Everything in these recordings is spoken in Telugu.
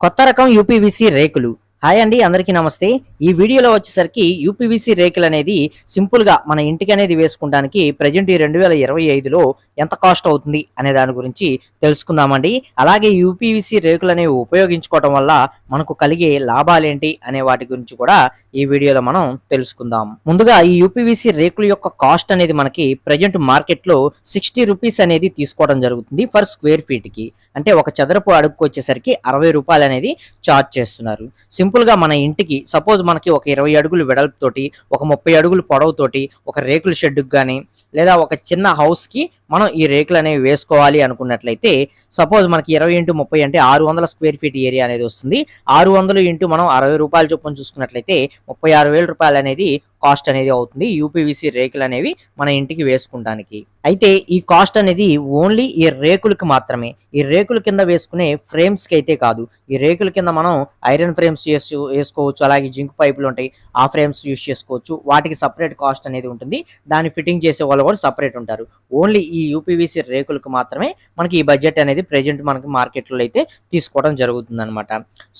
కొత్త రకం యూపీవీసీ రేకులు. హాయ్ అండి అందరికీ నమస్తే. ఈ వీడియోలో వచ్చేసరికి యూపీవీసీ రేకులు అనేది సింపుల్గా మన ఇంటికి అనేది వేసుకోవడానికి ప్రజెంట్ ఈ రెండు వేల ఇరవై ఐదులో ఎంత కాస్ట్ అవుతుంది అనే దాని గురించి తెలుసుకుందామండి. అలాగే యూపీవీసీ రేకులు అనేవి ఉపయోగించుకోవడం వల్ల మనకు కలిగే లాభాలేంటి అనే వాటి గురించి కూడా ఈ వీడియోలో మనం తెలుసుకుందాం. ముందుగా ఈ యూపీవీసీ రేకుల యొక్క కాస్ట్ అనేది మనకి ప్రజెంట్ మార్కెట్లో సిక్స్టీ రూపీస్ అనేది తీసుకోవడం జరుగుతుంది ఫర్ స్క్వేర్ ఫీట్కి అంటే ఒక చదరపు అడుగుకు వచ్చేసరికి అరవై రూపాయలు అనేది చార్జ్ చేస్తున్నారు. సింపుల్ సింపుల్గా మన ఇంటికి సపోజ్ మనకి ఒక ఇరవై అడుగులు వెడల్పుతోటి ఒక ముప్పై అడుగులు పొడవుతోటి ఒక రేకుల షెడ్కి కానీ లేదా ఒక చిన్న హౌస్కి మనం ఈ రేకులు అనేవి వేసుకోవాలి అనుకున్నట్లయితే సపోజ్ మనకి ఇరవై ఇంటూ ముప్పై అంటే ఆరు వందల స్క్వేర్ ఫీట్ ఏరియా అనేది వస్తుంది. ఆరు వందలు ఇంటూ మనం అరవై రూపాయలు చొప్పున చూసుకున్నట్లయితే ముప్పై ఆరు వేల రూపాయలు అనేది కాస్ట్ అనేది అవుతుంది యూపీవీసీ రేకులు అనేవి మన ఇంటికి వేసుకుంటానికి. అయితే ఈ కాస్ట్ అనేది ఓన్లీ ఈ రేకులకి మాత్రమే. ఈ రేకుల కింద వేసుకునే ఫ్రేమ్స్కి అయితే కాదు. ఈ రేకుల కింద మనం ఐరన్ ఫ్రేమ్స్ వేసుకోవచ్చు అలాగే జింక్ పైపులు ఉంటాయి ఆ ఫ్రేమ్స్ యూస్ చేసుకోవచ్చు. వాటికి సపరేట్ కాస్ట్ అనేది ఉంటుంది. దాన్ని ఫిట్టింగ్ చేసే వాళ్ళు కూడా సపరేట్ ఉంటారు. ఓన్లీ ఈ ఈ యూపీవీసీ రేకులకు మాత్రమే మనకి ఈ బడ్జెట్ అనేది ప్రెజెంట్ మనకి మార్కెట్లో అయితే తీసుకోవడం జరుగుతుంది అనమాట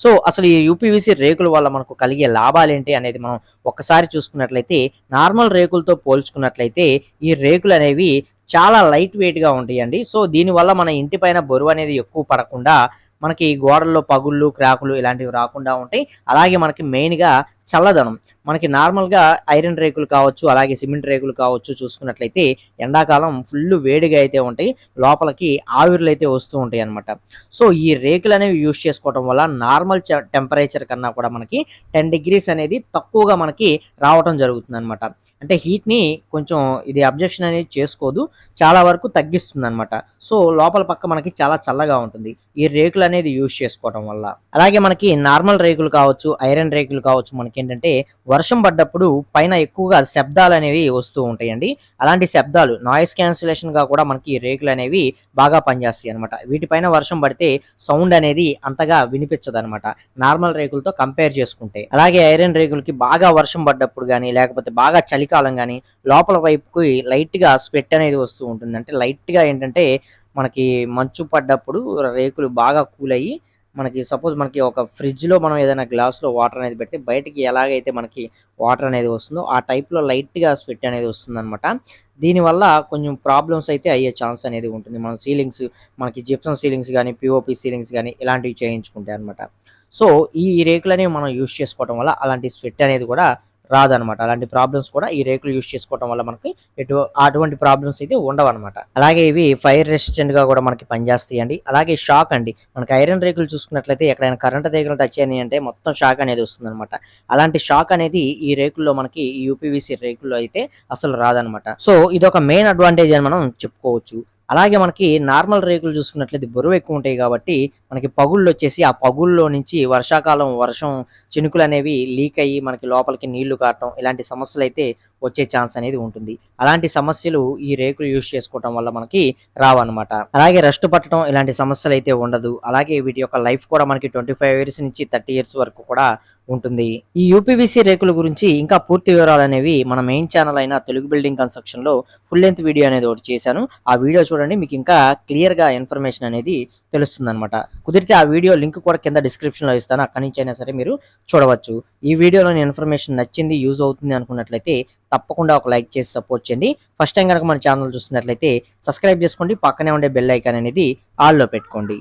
సో అసలు ఈ యూపీవీసీ రేకుల వల్ల మనకు కలిగే లాభాలు ఏంటి అనేది మనం ఒక్కసారి చూసుకున్నట్లయితే నార్మల్ రేకులతో పోల్చుకున్నట్లయితే ఈ రేకులు అనేవి చాలా లైట్ వెయిట్గా ఉంటాయండి. సో దీనివల్ల మన ఇంటి పైన బరువు అనేది ఎక్కువ పడకుండా మనకి గోడల్లో పగుళ్ళు క్రాకులు ఇలాంటివి రాకుండా ఉంటాయి. అలాగే మనకి మెయిన్గా చల్లదనం. మనకి నార్మల్గా ఐరన్ రేకులు కావచ్చు అలాగే సిమెంట్ రేకులు కావచ్చు చూసుకున్నట్లయితే ఎండాకాలం ఫుల్ వేడిగా అయితే ఉంటాయి. లోపలికి ఆవిర్లు అయితే వస్తూ ఉంటాయి అనమాట సో ఈ రేకులు అనేవి యూజ్ చేసుకోవడం వల్ల నార్మల్ టెంపరేచర్ కన్నా కూడా మనకి టెన్ డిగ్రీస్ అనేది తక్కువగా మనకి రావటం జరుగుతుంది అనమాట అంటే హీట్ని కొంచెం ఇది అబ్జెక్షన్ అనేది చేసుకోదు. చాలా వరకు తగ్గిస్తుంది అనమాట సో లోపల పక్క మనకి చాలా చల్లగా ఉంటుంది. ఈ రేకులు అనేది యూజ్ చేసుకోవడం వల్ల. అలాగే మనకి నార్మల్ రేకులు కావచ్చు ఐరన్ రేకులు కావచ్చు మనకి ఏంటంటే వర్షం పడ్డప్పుడు పైన ఎక్కువగా శబ్దాలు అనేవి వస్తూ ఉంటాయండి. అలాంటి శబ్దాలు నాయిస్ క్యాన్సిలేషన్గా కూడా మనకి ఈ రేకులు అనేవి బాగా పనిచేస్తాయి అనమాట వీటిపైన వర్షం పడితే సౌండ్ అనేది అంతగా వినిపించదు అనమాట నార్మల్ రేకులతో కంపేర్ చేసుకుంటే. అలాగే ఐరన్ రేకులకి బాగా వర్షం పడ్డప్పుడు కానీ లేకపోతే బాగా చలికాలం కానీ లోపల వైపుకి లైట్గా స్వెట్ అనేది వస్తూ ఉంటుంది అంటే లైట్గా ఏంటంటే మనకి మంచు పడ్డప్పుడు రేకులు బాగా కూల్ అయ్యి మనకి సపోజ్ మనకి ఒక ఫ్రిడ్జ్లో మనం ఏదైనా గ్లాస్లో వాటర్ అనేది పెడితే బయటికి ఎలాగైతే మనకి వాటర్ అనేది వస్తుందో ఆ టైప్లో లైట్గా స్వెట్ అనేది వస్తుంది అనమాట దీనివల్ల కొంచెం ప్రాబ్లమ్స్ అయితే అయ్యే ఛాన్స్ అనేది ఉంటుంది. మన సీలింగ్స్ మనకి జిప్సన్ సీలింగ్స్ కానీ పిఓపి సీలింగ్స్ కానీ ఇలాంటివి చేయించుకుంటాయి అనమాట సో ఈ రేకులనే మనం యూజ్ చేసుకోవడం వల్ల అలాంటి స్వెట్ అనేది కూడా రాదనమాట. అలాంటి ప్రాబ్లమ్స్ కూడా ఈ రేకులు యూస్ చేసుకోవడం వల్ల మనకి ఎటు అటువంటి ప్రాబ్లమ్స్ అయితే ఉండవు అనమాట. అలాగే ఇవి ఫైర్ రెసిస్టెంట్గా కూడా మనకి పనిచేస్తాయి అండి అలాగే షాక్ అండి. మనకి ఐరన్ రేకులు చూసుకున్నట్లయితే ఎక్కడైనా కరెంట్ తీగలు టచ్ అయినాయి అంటే మొత్తం షాక్ అనేది వస్తుంది అనమాట అలాంటి షాక్ అనేది ఈ రేకుల్లో మనకి యూపీవీసీ రేకుల్లో అయితే అసలు రాదనమాట. సో ఇది ఒక మెయిన్ అడ్వాంటేజ్ అని మనం చెప్పుకోవచ్చు. అలాగే మనకి నార్మల్ రేకులు చూసుకున్నట్లయితే బరువు ఎక్కువ ఉంటాయి కాబట్టి మనకి పగుళ్ళు వచ్చేసి ఆ పగుల్లో నుంచి వర్షాకాలం వర్షం చినుకులు అనేవి లీక్ అయ్యి మనకి లోపలికి నీళ్ళు కారటం ఇలాంటి సమస్యలు అయితే వచ్చే ఛాన్స్ అనేది ఉంటుంది. అలాంటి సమస్యలు ఈ రేకులు యూజ్ చేసుకోవటం వల్ల మనకి రావన్నమాట. అలాగే రెస్ట్ పట్టడం ఇలాంటి సమస్యలు అయితే ఉండదు. అలాగే వీటి యొక్క లైఫ్ కూడా మనకి ట్వంటీ ఫైవ్ ఇయర్స్ నుంచి థర్టీ ఇయర్స్ వరకు కూడా ఉంటుంది. ఈ యూపీవీసీ రేకుల గురించి ఇంకా పూర్తి వివరాలు అనేవి మన మెయిన్ ఛానల్ అయిన తెలుగు బిల్డింగ్ కన్స్ట్రక్షన్లో ఫుల్ లెంత్ వీడియో అనేది ఒకటి చేశాను. ఆ వీడియో చూడండి మీకు ఇంకా క్లియర్గా ఇన్ఫర్మేషన్ అనేది తెలుస్తుంది అనమాట కుదిరితే ఆ వీడియో లింక్ కూడా కింద డిస్క్రిప్షన్లో ఇస్తాను. అక్కడి నుంచి అయినా సరే మీరు చూడవచ్చు. ఈ వీడియోలోని ఇన్ఫర్మేషన్ నచ్చింది యూజ్ అవుతుంది అనుకున్నట్లయితే తప్పకుండా ఒక లైక్ చేసి సపోర్ట్ చేయండి. ఫస్ట్ టైం కనుక మన ఛానల్ చూస్తున్నట్లయితే సబ్స్క్రైబ్ చేసుకోండి. పక్కనే ఉండే బెల్ ఐకాన్ అనేది ఆల్లో పెట్టుకోండి.